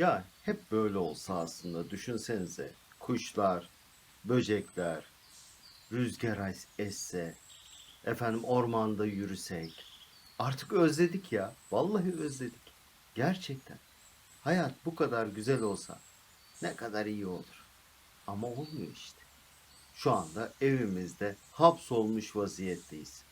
Ya hep böyle olsa aslında düşünsenize. Kuşlar, böcekler, rüzgar es- esse, efendim ormanda yürüsek. Artık özledik ya. Vallahi özledik. Gerçekten. Hayat bu kadar güzel olsa ne kadar iyi olur. Ama olmuyor işte. Şu anda evimizde hapsolmuş vaziyetteyiz.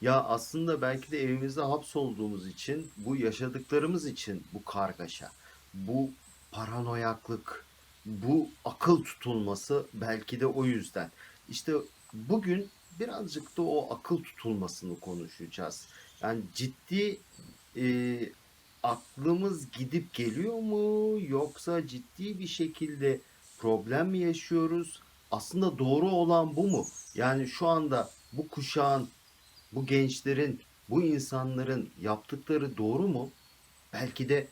Ya aslında belki de evimizde hapsolduğumuz için, bu yaşadıklarımız için bu kargaşa, bu paranoyaklık, bu akıl tutulması belki de o yüzden. İşte bugün birazcık da o akıl tutulmasını konuşacağız. Yani ciddi e, aklımız gidip geliyor mu yoksa ciddi bir şekilde problem mi yaşıyoruz? Aslında doğru olan bu mu? Yani şu anda bu kuşağın, bu gençlerin, bu insanların yaptıkları doğru mu? Belki de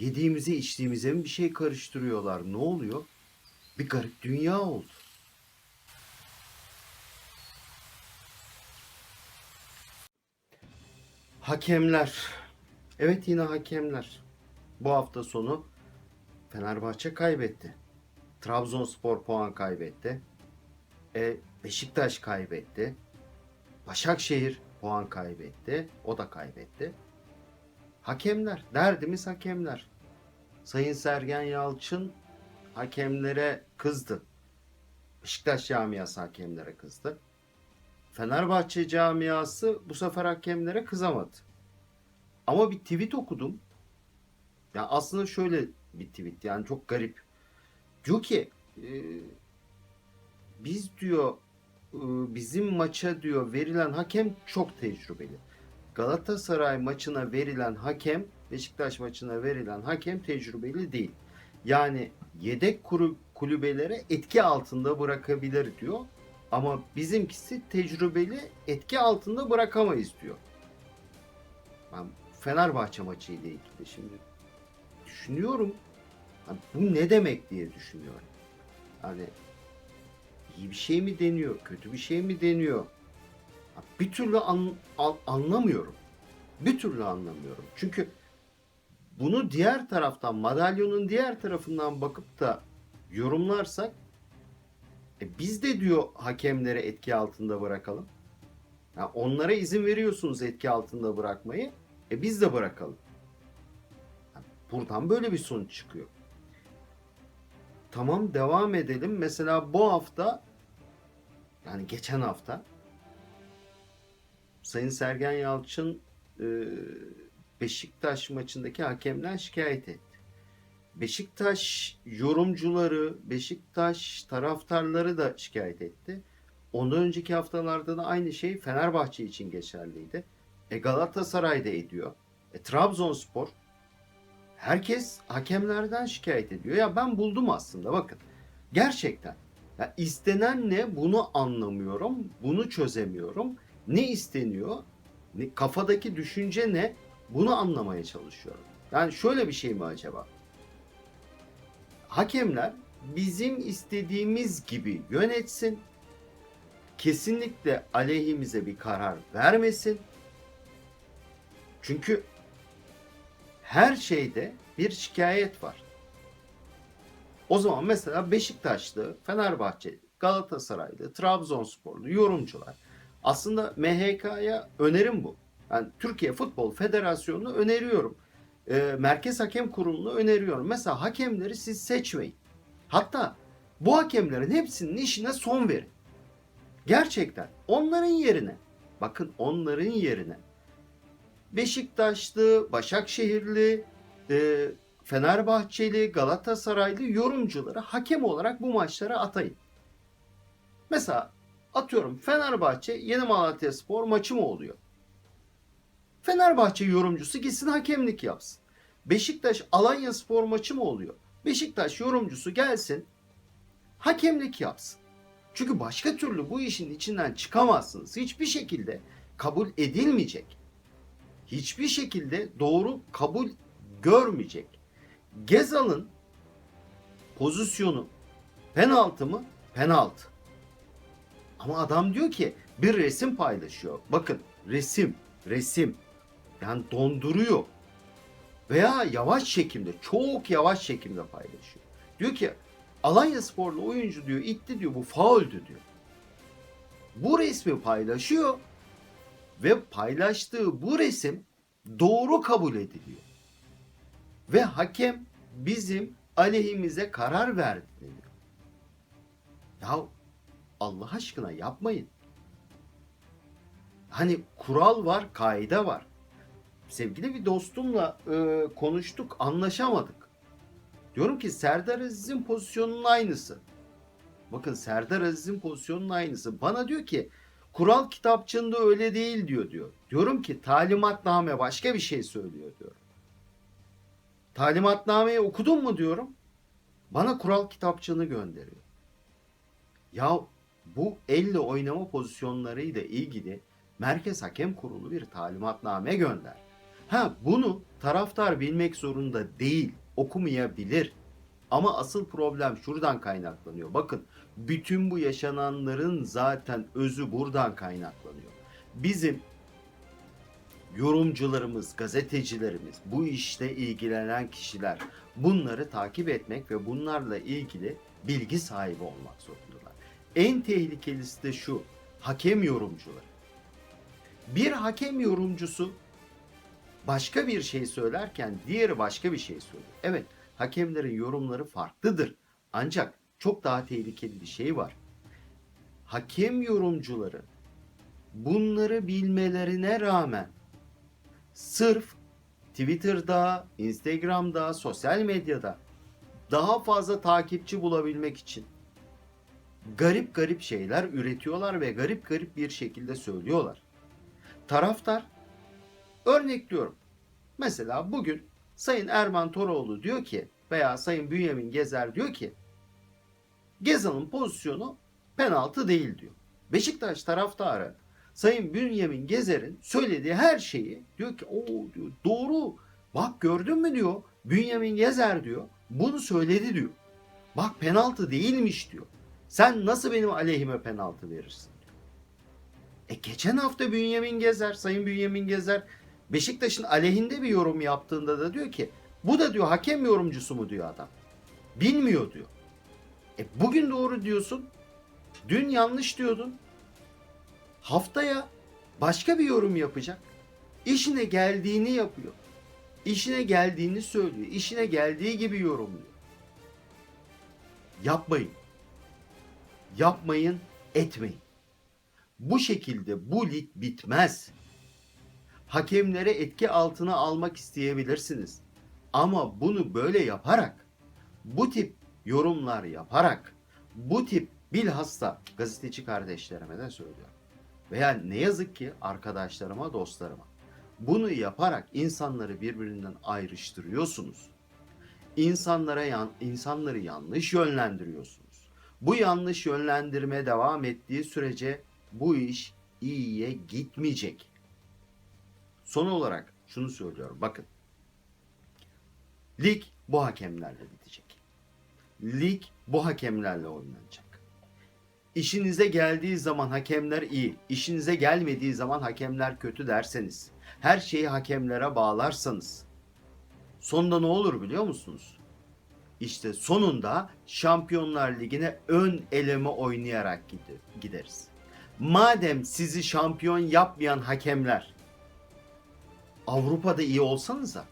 yediğimizi içtiğimize mi bir şey karıştırıyorlar? Ne oluyor? Bir garip dünya oldu. Hakemler. Evet yine hakemler. Bu hafta sonu Fenerbahçe kaybetti. Trabzonspor puan kaybetti. E, Beşiktaş kaybetti. Başakşehir puan kaybetti. O da kaybetti. Hakemler. Derdimiz hakemler. Sayın Sergen Yalçın hakemlere kızdı. Beşiktaş camiası hakemlere kızdı. Fenerbahçe camiası bu sefer hakemlere kızamadı. Ama bir tweet okudum. Ya aslında şöyle bir tweet yani çok garip. Diyor ki e, biz diyor e, bizim maça diyor verilen hakem çok tecrübeli. Galatasaray maçına verilen hakem Beşiktaş maçına verilen hakem tecrübeli değil. Yani yedek kulübelere etki altında bırakabilir diyor. Ama bizimkisi tecrübeli etki altında bırakamayız diyor. Ben Fenerbahçe maçıyla ilgili şimdi düşünüyorum. Hani bu ne demek diye düşünüyorum. Hani iyi bir şey mi deniyor, kötü bir şey mi deniyor? Bir türlü an- an- anlamıyorum. Bir türlü anlamıyorum. Çünkü bunu diğer taraftan, madalyonun diğer tarafından bakıp da yorumlarsak e biz de diyor hakemlere etki altında bırakalım. Ya onlara izin veriyorsunuz etki altında bırakmayı. E biz de bırakalım. Ya buradan böyle bir sonuç çıkıyor. Tamam devam edelim. Mesela bu hafta yani geçen hafta Sayın Sergen Yalçın e, Beşiktaş maçındaki hakemden şikayet etti. Beşiktaş yorumcuları, Beşiktaş taraftarları da şikayet etti. Ondan önceki haftalarda da aynı şey Fenerbahçe için geçerliydi. E Galatasaray da ediyor. E Trabzonspor. Herkes hakemlerden şikayet ediyor. Ya ben buldum aslında bakın. Gerçekten. Ya istenen ne bunu anlamıyorum. Bunu çözemiyorum. Ne isteniyor? Ne, kafadaki düşünce ne? Bunu anlamaya çalışıyorum. Yani şöyle bir şey mi acaba? hakemler bizim istediğimiz gibi yönetsin. Kesinlikle aleyhimize bir karar vermesin. Çünkü her şeyde bir şikayet var. O zaman mesela Beşiktaşlı, Fenerbahçe, Galatasaraylı, Trabzonsporlu yorumcular aslında MHK'ya önerim bu. Yani Türkiye Futbol Federasyonu'nu öneriyorum e, Merkez Hakem Kurulu'nu öneriyorum. Mesela hakemleri siz seçmeyin. Hatta bu hakemlerin hepsinin işine son verin. Gerçekten onların yerine bakın onların yerine Beşiktaşlı, Başakşehirli, e, Fenerbahçeli, Galatasaraylı yorumcuları hakem olarak bu maçlara atayın. Mesela atıyorum Fenerbahçe Yeni Malatya Spor maçı mı oluyor? Fenerbahçe yorumcusu gitsin hakemlik yapsın. Beşiktaş Alanya Spor maçı mı oluyor? Beşiktaş yorumcusu gelsin hakemlik yapsın. Çünkü başka türlü bu işin içinden çıkamazsınız. Hiçbir şekilde kabul edilmeyecek. Hiçbir şekilde doğru kabul görmeyecek. Gezal'ın pozisyonu penaltı mı? Penaltı. Ama adam diyor ki bir resim paylaşıyor. Bakın resim, resim. Yani donduruyor. Veya yavaş çekimde, çok yavaş çekimde paylaşıyor. Diyor ki Alanya Sporlu oyuncu diyor itti diyor bu fauldü diyor. Bu resmi paylaşıyor ve paylaştığı bu resim doğru kabul ediliyor. Ve hakem bizim aleyhimize karar verdi deniyor. Ya Allah aşkına yapmayın. Hani kural var, kaide var. Sevgili bir dostumla e, konuştuk, anlaşamadık. Diyorum ki Serdar Aziz'in pozisyonunun aynısı. Bakın Serdar Aziz'in pozisyonunun aynısı. Bana diyor ki kural kitapçığında öyle değil diyor diyor. Diyorum ki talimatname başka bir şey söylüyor diyor. Talimatnameyi okudun mu diyorum. Bana kural kitapçığını gönderiyor. Ya bu elle oynama pozisyonlarıyla ilgili Merkez Hakem Kurulu bir talimatname gönder. Ha bunu taraftar bilmek zorunda değil, okumayabilir. Ama asıl problem şuradan kaynaklanıyor. Bakın bütün bu yaşananların zaten özü buradan kaynaklanıyor. Bizim yorumcularımız, gazetecilerimiz, bu işte ilgilenen kişiler bunları takip etmek ve bunlarla ilgili bilgi sahibi olmak zorundalar. En tehlikelisi de şu, hakem yorumcuları. Bir hakem yorumcusu başka bir şey söylerken diğeri başka bir şey söylüyor. Evet, hakemlerin yorumları farklıdır. Ancak çok daha tehlikeli bir şey var. Hakem yorumcuları bunları bilmelerine rağmen sırf Twitter'da, Instagram'da, sosyal medyada daha fazla takipçi bulabilmek için garip garip şeyler üretiyorlar ve garip garip bir şekilde söylüyorlar. Taraftar örnekliyorum. Mesela bugün Sayın Erman Toroğlu diyor ki veya Sayın Bünyamin Gezer diyor ki Gezal'ın pozisyonu penaltı değil diyor. Beşiktaş taraftarı Sayın Bünyamin Gezer'in söylediği her şeyi diyor ki o diyor doğru bak gördün mü diyor Bünyamin Gezer diyor bunu söyledi diyor. Bak penaltı değilmiş diyor. Sen nasıl benim aleyhime penaltı verirsin diyor. E geçen hafta Bünyamin Gezer, Sayın Bünyamin Gezer Beşiktaş'ın aleyhinde bir yorum yaptığında da diyor ki bu da diyor hakem yorumcusu mu diyor adam. Bilmiyor diyor. E bugün doğru diyorsun. Dün yanlış diyordun. Haftaya başka bir yorum yapacak. İşine geldiğini yapıyor. İşine geldiğini söylüyor. İşine geldiği gibi yorumluyor. Yapmayın. Yapmayın, etmeyin. Bu şekilde bu lig bitmez. Hakemlere etki altına almak isteyebilirsiniz. Ama bunu böyle yaparak, bu tip yorumlar yaparak, bu tip bilhassa gazeteci kardeşlerime de söylüyorum. Veya ne yazık ki arkadaşlarıma, dostlarıma. Bunu yaparak insanları birbirinden ayrıştırıyorsunuz. İnsanlara yan, insanları yanlış yönlendiriyorsunuz. Bu yanlış yönlendirme devam ettiği sürece bu iş iyiye gitmeyecek. Son olarak şunu söylüyorum. Bakın. Lig bu hakemlerle bitecek. Lig bu hakemlerle oynanacak. İşinize geldiği zaman hakemler iyi, işinize gelmediği zaman hakemler kötü derseniz, her şeyi hakemlere bağlarsanız sonunda ne olur biliyor musunuz? İşte sonunda Şampiyonlar Ligi'ne ön eleme oynayarak gideriz. Madem sizi şampiyon yapmayan hakemler Avrupa'da iyi olsanıza.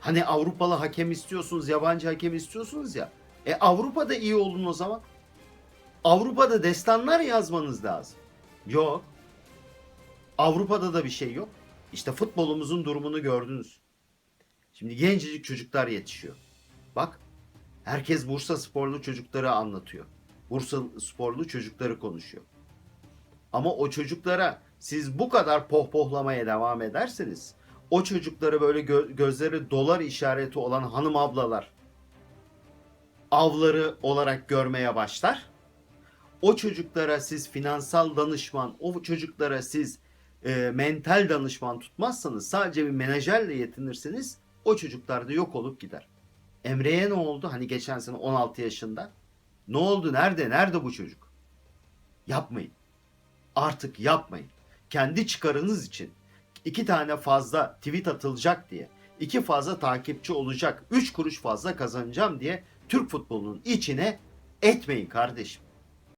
Hani Avrupalı hakem istiyorsunuz, yabancı hakem istiyorsunuz ya. E Avrupa'da iyi olun o zaman. Avrupa'da destanlar yazmanız lazım. Yok. Avrupa'da da bir şey yok. İşte futbolumuzun durumunu gördünüz. Şimdi gencecik çocuklar yetişiyor. Bak herkes Bursa sporlu çocukları anlatıyor. Bursa sporlu çocukları konuşuyor. Ama o çocuklara siz bu kadar pohpohlamaya devam ederseniz o çocukları böyle gö- gözleri dolar işareti olan hanım ablalar avları olarak görmeye başlar. O çocuklara siz finansal danışman, o çocuklara siz e, mental danışman tutmazsanız sadece bir menajerle yetinirsiniz o çocuklar da yok olup gider. Emre'ye ne oldu? Hani geçen sene 16 yaşında. Ne oldu? Nerede? Nerede bu çocuk? Yapmayın. Artık yapmayın. Kendi çıkarınız için iki tane fazla tweet atılacak diye iki fazla takipçi olacak, üç kuruş fazla kazanacağım diye Türk futbolunun içine etmeyin kardeşim.